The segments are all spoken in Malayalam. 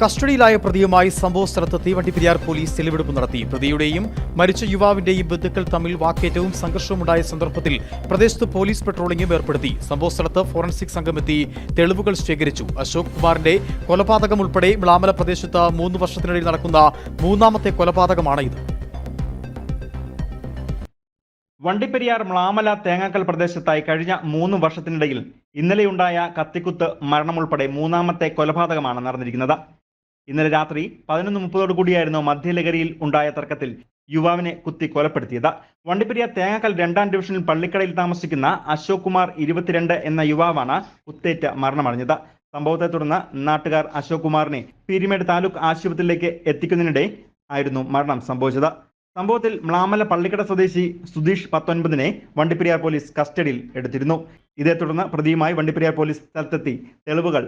കസ്റ്റഡിയിലായ പ്രതിയുമായി സംഭവ സ്ഥലത്ത് തീവണ്ടിപ്പെരിയാർ പോലീസ് തെളിവെടുപ്പ് നടത്തി. പ്രതിയുടെയും മരിച്ച യുവാവിന്റെയും ബന്ധുക്കൾ തമ്മിൽ വാക്കേറ്റവും സംഘർഷവുമുണ്ടായ സന്ദർഭത്തിൽ പ്രദേശത്ത് പോലീസ് പെട്രോളിംഗും ഏർപ്പെടുത്തി. സംഭവ സ്ഥലത്ത് ഫോറൻസിക് സംഘമെത്തി തെളിവുകൾ ശേഖരിച്ചു. അശോക് കുമാറിന്റെ കൊലപാതകം ഉൾപ്പെടെ മ്ലാമല പ്രദേശത്ത് മൂന്ന് വർഷത്തിനിടയിൽ നടക്കുന്ന മൂന്നാമത്തെ കൊലപാതകമാണ് ഇത്. വണ്ടിപ്പെരിയാർ മ്ലാമല തേങ്ങാക്കൽ പ്രദേശത്തായി കഴിഞ്ഞ മൂന്ന് വർഷത്തിനിടയിൽ ഇന്നലെയുണ്ടായ കത്തിക്കുത്ത് മരണമുൾപ്പെടെ മൂന്നാമത്തെ കൊലപാതകമാണ് നടന്നിരിക്കുന്നത്. ഇന്നലെ രാത്രി പതിനൊന്ന് മുപ്പതോടു കൂടിയായിരുന്നു മധ്യലഹരിയിൽ ഉണ്ടായ തർക്കത്തിൽ യുവാവിനെ കുത്തി കൊലപ്പെടുത്തിയത്. വണ്ടിപ്പെരിയ തേങ്ങാക്കൽ രണ്ടാം ഡിവിഷനിൽ പള്ളിക്കടയിൽ താമസിക്കുന്ന അശോക് കുമാർ ഇരുപത്തിരണ്ട് എന്ന യുവാവാണ് കുത്തേറ്റ് മരണമടഞ്ഞത്. സംഭവത്തെ തുടർന്ന് നാട്ടുകാർ അശോക് കുമാറിനെ പീരിമേട് താലൂക്ക് ആശുപത്രിയിലേക്ക് എത്തിക്കുന്നതിനിടെ ആയിരുന്നു മരണം സംഭവിച്ചത്. സംഭവത്തിൽ മ്ലാമല പള്ളിക്കട സ്വദേശി സുധീഷ് പത്തൊൻപതിനെ വണ്ടിപ്പെരിയാർ പോലീസ് കസ്റ്റഡിയിൽ എടുത്തിരുന്നു. ഇതേ തുടർന്ന് പ്രതിയുമായി വണ്ടിപ്പെരിയാർ പോലീസ് സ്ഥലത്തെത്തി തെളിവുകൾ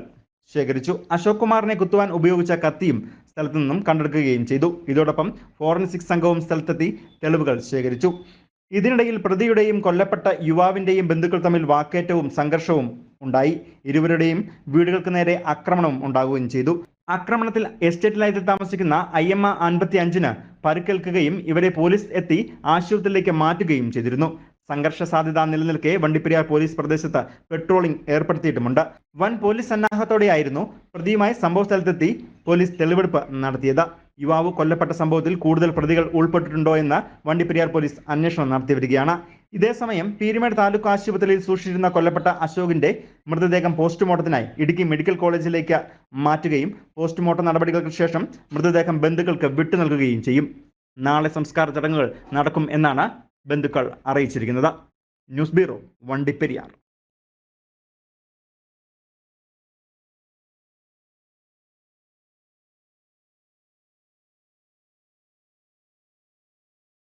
ശേഖരിച്ചു. അശോക് കുമാറിനെ കുത്തുവാൻ ഉപയോഗിച്ച കത്തിയും സ്ഥലത്തു നിന്നും കണ്ടെടുക്കുകയും ചെയ്തു. ഇതോടൊപ്പം ഫോറൻസിക് സംഘവും സ്ഥലത്തെത്തി തെളിവുകൾ ശേഖരിച്ചു. ഇതിനിടയിൽ പ്രതിയുടെയും കൊല്ലപ്പെട്ട യുവാവിന്റെയും ബന്ധുക്കൾ തമ്മിൽ വാക്കേറ്റവും സംഘർഷവും ഉണ്ടായി. ഇരുവരുടെയും വീടുകൾക്ക് നേരെ ആക്രമണവും ഉണ്ടാകുകയും ചെയ്തു. ആക്രമണത്തിൽ എസ്റ്റേറ്റ് ലൈറ്റിൽ താമസിക്കുന്ന അയ്യമ്മ അൻപത്തി അഞ്ചിന് പരുക്കേൽക്കുകയും ഇവരെ പോലീസ് എത്തി ആശുപത്രിയിലേക്ക് മാറ്റുകയും ചെയ്തിരുന്നു. സംഘർഷ സാധ്യത നിലനിൽക്കെ വണ്ടിപ്പെരിയാർ പോലീസ് പ്രദേശത്ത് പെട്രോളിംഗ് ഏർപ്പെടുത്തിയിട്ടുമുണ്ട്. വൻ പോലീസ് സന്നാഹത്തോടെയായിരുന്നു പ്രതിയുമായി സംഭവ സ്ഥലത്തെത്തി പോലീസ് തെളിവെടുപ്പ് നടത്തിയത്. യുവാവ് കൊല്ലപ്പെട്ട സംഭവത്തിൽ കൂടുതൽ പ്രതികൾ ഉൾപ്പെട്ടിട്ടുണ്ടോ എന്ന് വണ്ടിപ്പെരിയാർ പോലീസ് അന്വേഷണം നടത്തി വരികയാണ് ഇതേസമയം പീരുമേട് താലൂക്ക് ആശുപത്രിയിൽ സൂക്ഷിച്ചിരുന്ന കൊല്ലപ്പെട്ട അശോകിന്റെ മൃതദേഹം പോസ്റ്റ്മോർട്ടത്തിനായി ഇടുക്കി മെഡിക്കൽ കോളേജിലേക്ക് മാറ്റുകയും പോസ്റ്റ്മോർട്ടം നടപടികൾക്ക് ശേഷം മൃതദേഹം ബന്ധുക്കൾക്ക് വിട്ടു നൽകുകയും ചെയ്യും. നാളെ സംസ്കാര ചടങ്ങുകൾ നടക്കും എന്നാണ് ബന്ധുക്കൾ അറിയിച്ചിരിക്കുന്നത്. News bureau Vandiperiyar.